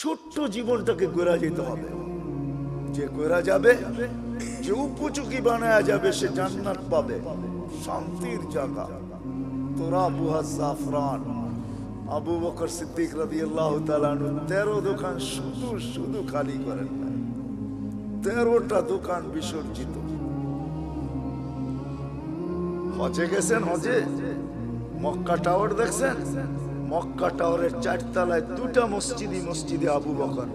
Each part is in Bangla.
ছোট্ট জীবনটাকে গোরা যেতে হবে। যে গোরা যাবে, যে উপচুকি বানায়া যাবে, সে জান্নাত পাবে। শান্তির জায়গা। তোরা বুহা জাফরান। আবু বকর সিদ্দিক রাদিয়াল্লাহু তাআলা আনহু তেরো দোকান শুধু শুধু খালি করেন না। তেরোটা দোকান বিসর্জিত। হজে গেছেন হজে? মক্কা টাওয়ার দেখছেন? মক্কা টাওয়ারের চারতলায় দুটা মসজিদই মসজিদে আবু বকর।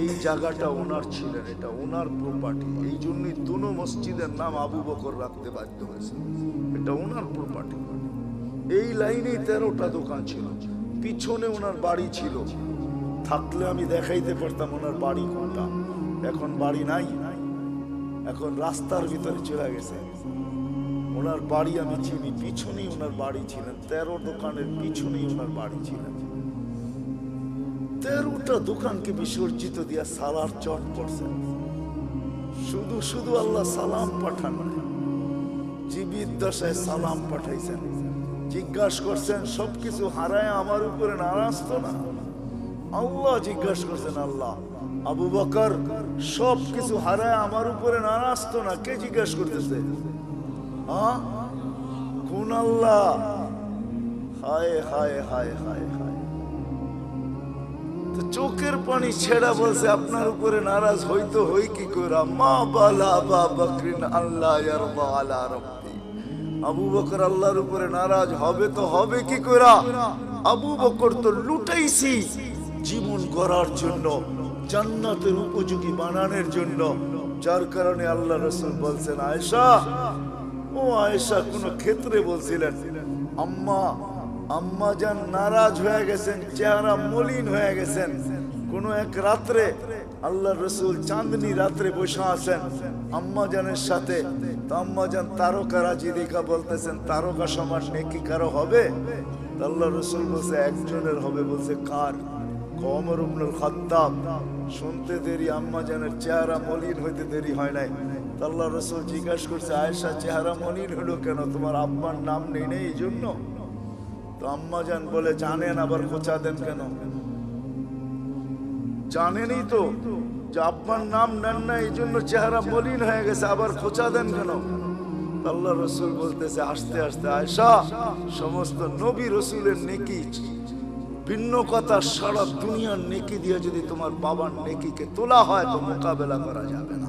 এই জায়গাটা ওনার ছিলেন, এটা ওনার প্রপার্টি এই জন্যই দুনো মসজিদের নাম আবু বকর রাখতে বাধ্য হয়েছে। এটা ওনার প্রপার্টি এই লাইনেই তেরোটা দোকান ছিল। পিছনে ওনার বাড়ি ছিল। থাকলে আমি দেখাইতে পারতাম ওনার বাড়ি কোনটা। এখন বাড়ি নাই। এখন রাস্তার ভিতরে চলে গেছে। ওনার বাড়ি আমি চিনি, পিছনেই ওনার বাড়ি ছিলেন। তেরো দোকানের পিছনেই ওনার বাড়ি ছিলেন। তেরোটা দোকানকে বিসর্জিত দিয়া সালার চট করছেন শুধু শুধু আল্লাহ সালাম পাঠান। জীবিত দশায় সালাম পাঠাইছেন। জিজ্ঞাসা করছেন, সবকিছু হারায় আমার উপরে নারাজ তো না? আল্লাহ জিজ্ঞাসা করছেন, আল্লাহ, আবু বকর সব কিছু হারায় আমার উপরে নারাজ তো না? কে জিজ্ঞাসা করতেছে? কোন আল্লাহ? হায় হায় হায় হায় হায়। চোখের পানি ছেড়া বলছে, আপনার উপরে নারাজ হইতো হই কি করা? মা বালা বা বকরিন আল্লাহ আবু বকর আল্লাহর উপরে নারাজ হবে তো হবে কি করা? আবু বকর তো লুটাইছি জীবন গড়ার জন্য, জান্নাতের উপযোগী বানানোর জন্য, যার কারণে আল্লাহ রসুল বলছেন, আয়েশা ও আয়েশা, কোন ক্ষেত্রে বলছিলেন, আম্মা আম্মা যান নারাজ হয়ে গেছেন, চেহারা মলিন হয়ে গেছেন। কোন এক রাত্রে আল্লাহ রসুল চাঁদনি রাত্রে বসে আছেন, আম্মা জানের সাথে। তো আম্মা যান তারকা রাজি দেখা বলতেছেন, তারকা সমান নেকি কারও হবে? আল্লাহ রসুল বলছে, একজনের হবে বলছে, কার? কমর উবনুল খাত্তাব। শুনতে দেরি, আম্মা জানের চেহারা মলিন হইতে দেরি হয় নাই। আল্লাহ রসুল জিজ্ঞাসা করছে, আয়েশা, চেহারা মলিন হলো কেন? তোমার আব্বার নাম নেই নেই, এই জন্য? তো আম্মা জান বলে, জানেন, আবার খোঁচা দেন কেন? জানেনই তো যে আব্বার নাম নেন না, এই জন্য চেহারা মলিন হয়ে গেছে, আবার খোঁচা দেন কেন? আল্লাহ রসুল বলতেছে, আস্তে আস্তে আয়সা সমস্ত নবী রসুলের নেকি, ভিন্ন কথা সারা দুনিয়ার নেকি দিয়ে যদি তোমার বাবার নেকিকে তোলা হয়, তো মোকাবেলা করা যাবে না।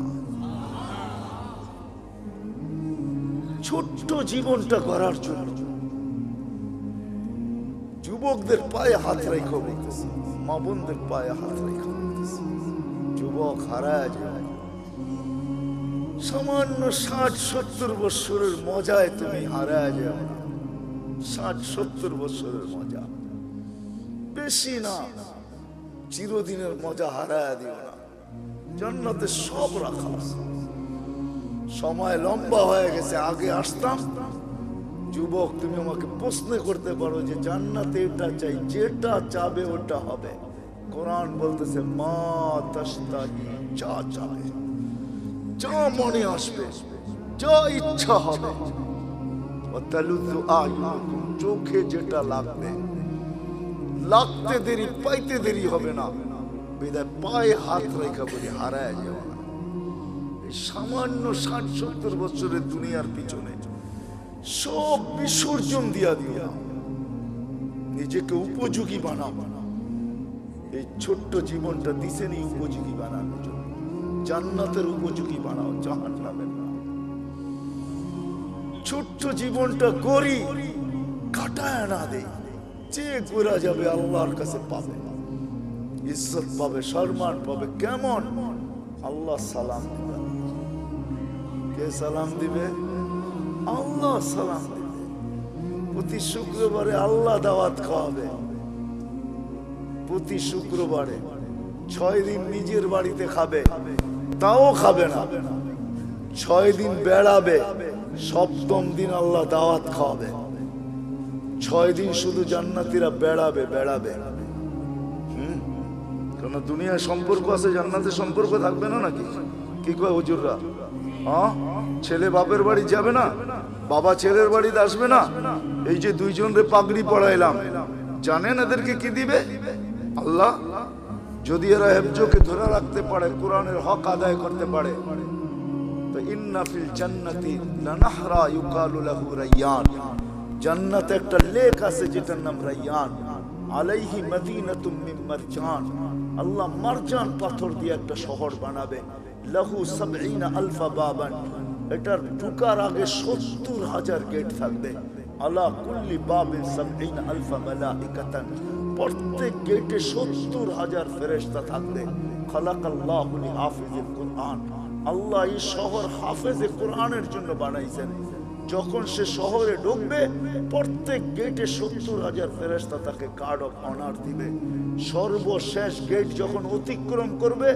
ছোট্ট জীবনটা করার জন্য। যুবকদের পায়ে হাত রেখে। মা বোনদের পায়ে হাত রেখে। যুবক হারায় যায়। সামান্য ষাট সত্তর বৎসরের মজায় তুমি হারায় যাও ষাট সত্তর বৎসরের মজা। বেশি না, চিরদিনের মজা হারায় দিও না। জান্নাতে সব রাখা আছে। সময় লম্বা হয়ে গেছে, আগে আসতাম। যুবক, তুমি আমাকে প্রশ্ন করতে পারো যে জান্নাতে এটা চাই, যেটা চাবে ওটা হবে। কোরআন বলতেছে, মা তাস্তাহি যা চাবে যা মনে আসবে, যা ইচ্ছা হবে চোখে যেটা লাগবে, লাগতে দেরি, পাইতে দেরি হবে না। বিদায়, পায়ে হাত রেখা বলি, হারায় যাওয়া সামান্য ষাট সত্তর বছরের দুনিয়ার পিছনে সব বিসর্জন দিয়া দিয়া নিজেকে উপযোগী বানা বানা এই ছোট্ট জীবনটা দিছেনি উপযোগী বানানোর জন্য। জান্নাতের উপযোগী বানাও জাহান নামের না ছোট্ট জীবনটা করি কাটায় না দেই যে গোরা যাবে আল্লাহর কাছে পাবে। ইজ্জত পাবে, সম্মান পাবে, কেমন? আল্লাহ সালাম দিবে কে সালাম দিবে। আল্লাহ সালাম দিবে। প্রতি শুক্রবারে আল্লাহ দাওয়াত খাওয়াবে। প্রতি শুক্রবারে ছয় দিন নিজের বাড়িতে খাবে, তাও খাবে না। ছয় দিন বেড়াবে, সপ্তম দিন আল্লাহ দাওয়াত খাওয়াবে। ছয় দিন শুধু জান্নাতিরা বেড়াবে বেড়াবে। কেন দুনিয়ার সম্পর্ক আছে, জান্নাতের সম্পর্ক থাকবে না নাকি? কি কয় ছেলে বাপের বাড়ি যাবে না? বাবা ছেলের বাড়িতে আসবে না? এই যে দুইজন রে পাগড়ি পড়াইলাম জানেন এদেরকে কি দিবে? আল্লাহ, যদি এরা হেফজোকে ধরে রাখতে পারে, কোরআনের হক আদায় করতে পারে। তো জান্নাতে একটা আছে নাম রায়্যান আলাইহি আল্লাহ পাথর দিয়ে একটা শহর বানাবে। লাহু সাবঈনা আলফা বাবান। এটার ঢুকার আগে সত্তর হাজার গেট থাকবে। আলা কুল্লি বাবিন সাবঈনা আলফা মালাইকাতান। প্রত্যেক গেটে সত্তর হাজার ফেরেশতা থাকবে। খালাকাল্লাহু লিহাফিজিল কুরআন। আল্লাহ এই শহর হাফেজে কোরআনের জন্য বানাইছেন। যখন সে শহরে ঢুকবে, প্রত্যেক গেটে সত্তর হাজার ফেরেস্তা তাকে কার্ড অফ অনার দিবে। সর্বশেষ গেট যখন অতিক্রম করবে,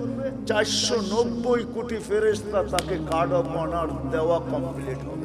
চারশো নব্বই কোটি ফেরেস্তা তাকে কার্ড অফ অনার দেওয়া কমপ্লিট হবে।